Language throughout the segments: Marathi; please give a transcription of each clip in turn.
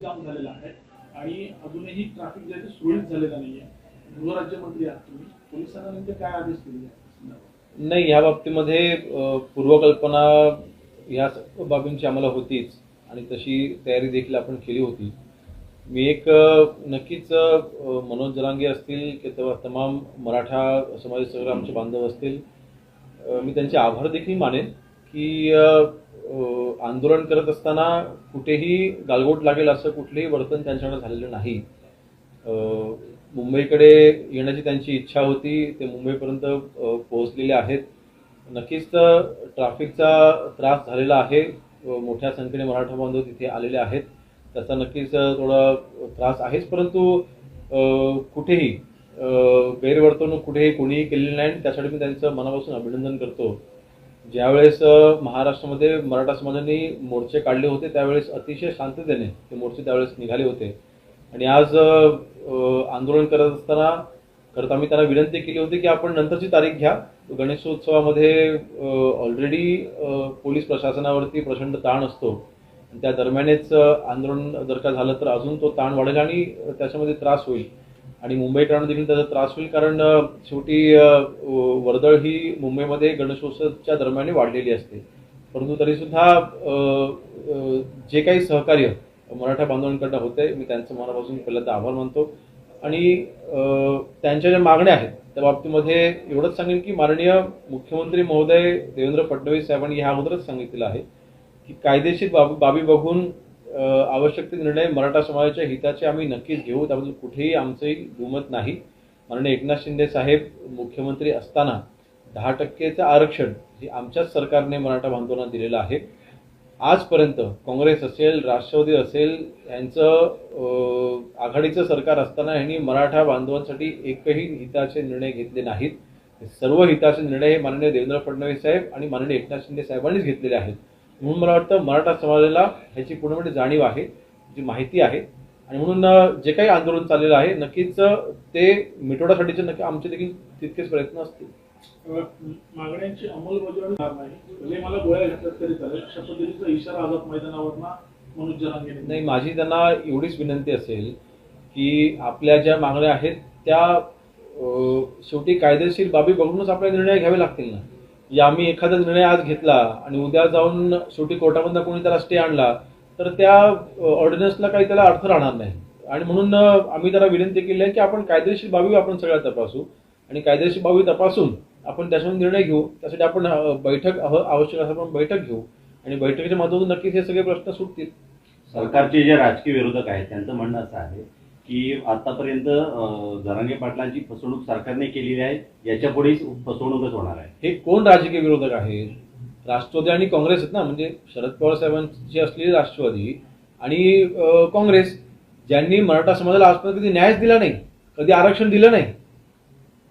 जाम झालेला आहे. आणि अजूनही ट्रॅफिक जे आहे ते सुरळीत झालेलं नाहीये. गृहराज्यमंत्री आहात तुम्ही. पोलिसांना नेमके काय आदेश दिले नाही या बाबतीमध्ये पूर्वकल्पना या बाबींची आम्हाला होतीच. आणि तशी तयारी देखील आपण केली होती. मी एक नक्कीच मनोज जरांगे असतील की तेव्हा तमाम मराठा समाजाचे सगळे आमचे बांधव असतील मी त्यांचे आभार देखील मानेन की आंदोलन करत असताना कुठेही गालबोट लागेल असं कुठलंही वर्तन त्यांच्याकडे झालेलं नाही. मुंबईकडे येण्याची त्यांची इच्छा होती ते मुंबईपर्यंत पोहोचलेले आहेत. नक्कीच ट्रॅफिकचा त्रास झालेला आहे. मोठ्या संख्येने मराठा बांधव तिथे आलेले आहेत. त्याचा नक्कीच थोडा त्रास आहेच परंतु कुठेही गैरवर्तणूक कुठेही कोणीही केलेली नाही. त्यासाठी मी त्यांचं मनापासून अभिनंदन करतो. ज्यावेळेस महाराष्ट्रामध्ये मराठा समाजाने मोर्चे काढले होते त्यावेळेस अतिशय शांततेने ते मोर्चे त्यावेळेस निघाले होते. आणि आज आंदोलन करत असताना खरं तर आम्ही त्यांना विनंती केली होती की आपण नंतरची तारीख घ्या. गणेशोत्सवामध्ये ऑलरेडी पोलीस प्रशासनावरती प्रचंड ताण असतो. त्या दरम्यानच आंदोलन जर का झालं तर अजून तो ताण वाढेल आणि त्याच्यामध्ये त्रास होईल. आणि मुंबईकरांना देखील त्याचा त्रास होईल कारण शेवटी वर्दळ ही मुंबईमध्ये गणेशोत्सवच्या दरम्यान वाढलेली असते. परंतु तरीसुद्धा जे काही सहकार्य मराठा बांधवांकडनं होते मी त्यांचं मनापासून पहिल्यांदा आभार मानतो. आणि त्यांच्या ज्या मागण्या आहेत त्या बाबतीमध्ये एवढंच सांगेन की माननीय मुख्यमंत्री महोदय देवेंद्र फडणवीस साहेबांनी ह्या अगोदरच सांगितलेलं आहे की कायदेशीर बाबी बाबी बघून आवश्यक ते निर्णय मराठा समाजाच्या हिताचे आम्ही नक्कीच घेऊ. त्याबद्दल कुठेही आमचंही दुमत नाही. माननीय एकनाथ शिंदे साहेब मुख्यमंत्री असताना दहा टक्केचं आरक्षण हे आमच्याच सरकारने मराठा बांधवांना दिलेलं आहे. आजपर्यंत काँग्रेस असेल राष्ट्रवादी असेल यांचं आघाडीचं सरकार असताना यांनी मराठा बांधवांसाठी एकही हिताचे निर्णय घेतले नाहीत. सर्व हिताचे निर्णय हे माननीय देवेंद्र फडणवीस साहेब आणि माननीय एकनाथ शिंदे साहेबांनीच घेतलेले आहेत. म्हणून मला वाटतं मराठा समाजाला ह्याची पूर्णपणे जाणीव आहे जी माहिती आहे. आणि म्हणून जे काही आंदोलन चाललेलं आहे नक्कीच ते मिटवण्यासाठीचे नक्की आमचे देखील तितकेच प्रयत्न असतील. मागण्यांची अंमलबजावणी होणार नाही. भले मला गोळ्या घेतल्यात तरी चालेल. अशा पद्धतीचा इशारा आझाद मैदानावरना मनोज जरांगे नाही माझी त्यांना एवढीच विनंती असेल की आपल्या ज्या मागण्या आहेत त्या शेवटी कायदेशीर बाबी बघूनच आपल्याला निर्णय घ्यावे लागतील ना. आम्ही एखादा निर्णय आज घेतला आणि उद्या जाऊन शेवटी कोर्टामधनं कोणी त्याला स्टे आणला तर त्या ऑर्डिनन्सला काही त्याला अर्थ राहणार नाही. आणि म्हणून आम्ही त्याला विनंती केली आहे की आपण कायदेशीर बाबी आपण सगळ्या तपासू. आणि कायदेशीर बाबी तपासून आपण त्याच्यावर निर्णय घेऊ. त्यासाठी आपण बैठक आवश्यक असं आपण बैठक घेऊ. आणि बैठकीच्या माध्यमातून नक्कीच हे सगळे प्रश्न सुटतील. सरकारचे जे राजकीय विरोधक आहेत त्यांचं म्हणणं असं आहे की आतापर्यंत जरांगे पाटलांची फसवणूक सरकारने केलेली आहे याच्या पुढेच फसवणूकच होणार आहे. हे कोण राजकीय विरोधक आहे? राष्ट्रवादी आणि काँग्रेस आहेत ना म्हणजे शरद पवार साहेबांची असलेली राष्ट्रवादी आणि काँग्रेस ज्यांनी मराठा समाजाला आजपर्यंत कधी न्यायच दिला नाही कधी आरक्षण दिलं नाही.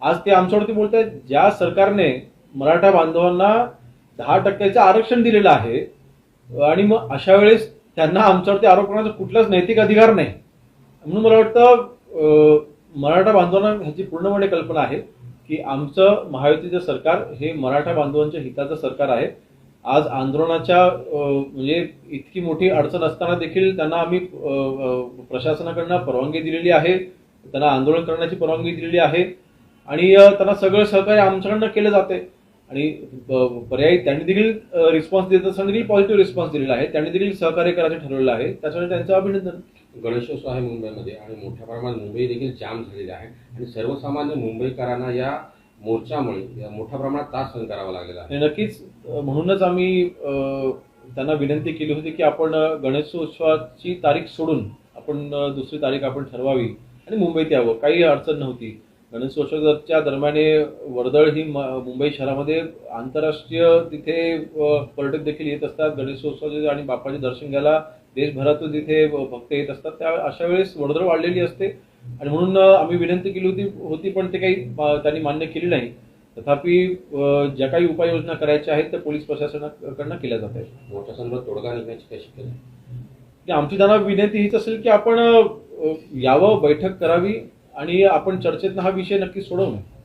आज ते आमच्यावरती बोलत आहेत ज्या सरकारने मराठा बांधवांना दहा टक्क्याचं आरक्षण दिलेलं आहे आणि मग अशा वेळेस त्यांना आमच्यावरती आरोप करण्याचा कुठलाच नैतिक अधिकार नाही. म्हणून मला वाटतं मराठा बांधवांना ह्याची पूर्णपणे कल्पना आहे की आमचं महायुतीचं सरकार हे मराठा बांधवांच्या हिताचं सरकार आहे. आज आंदोलनाच्या म्हणजे इतकी मोठी अडचण असताना देखील त्यांना आम्ही प्रशासनाकडनं परवानगी दिलेली आहे. त्यांना आंदोलन करण्याची परवानगी दिलेली आहे. आणि त्यांना सगळं सहकार्य आमच्याकडनं केलं जाते आणि पर्यायी त्यांनी देखील रिस्पॉन्स देत असताना पॉझिटिव्ह रिस्पॉन्स दिलेला आहे त्यांनी देखील सहकार्य करायचं ठरवलेलं आहे. त्यासाठी त्यांचं अभिनंदन. गणेशोत्सव आहे मुंबईमध्ये आणि मोठ्या प्रमाणात मुंबई देखील जाम झालेली आहे. आणि सर्वसामान्य मुंबईकरांना या मोर्चामुळे या मोठ्या प्रमाणात त्रास सहन करावा लागलेला आहे. आणि नक्कीच म्हणूनच आम्ही त्यांना विनंती केली होती की आपण गणेशोत्सवाची तारीख सोडून आपण दुसरी तारीख आपण ठरवावी आणि मुंबईत यावं. काही अडचण नव्हती. गणेशोत्सवाच्या दरम्याने वर्दळ ही मुंबई शहरामध्ये आंतरराष्ट्रीय तिथे पर्यटक देखील येत असतात. गणेशोत्सवाचे आणि बाप्पाचे दर्शन घ्यायला देशभरातून तिथे भक्त येत असतात. त्या अशा वेळेस वर्दळ वाढलेली असते. आणि म्हणून आम्ही विनंती केली होती होती पण ते काही त्यांनी मान्य केली नाही. तथापि ज्या काही उपाययोजना करायच्या आहेत त्या पोलीस प्रशासनाकडनं केल्या जात आहेत. मोठ्या संदर्भात तोडगा निघण्याची कशी केली आमची त्यांना विनंती हीच असेल की आपण यावं बैठक करावी. आणि आपण चर्चेतनं हा विषय नक्की सोडवू. नये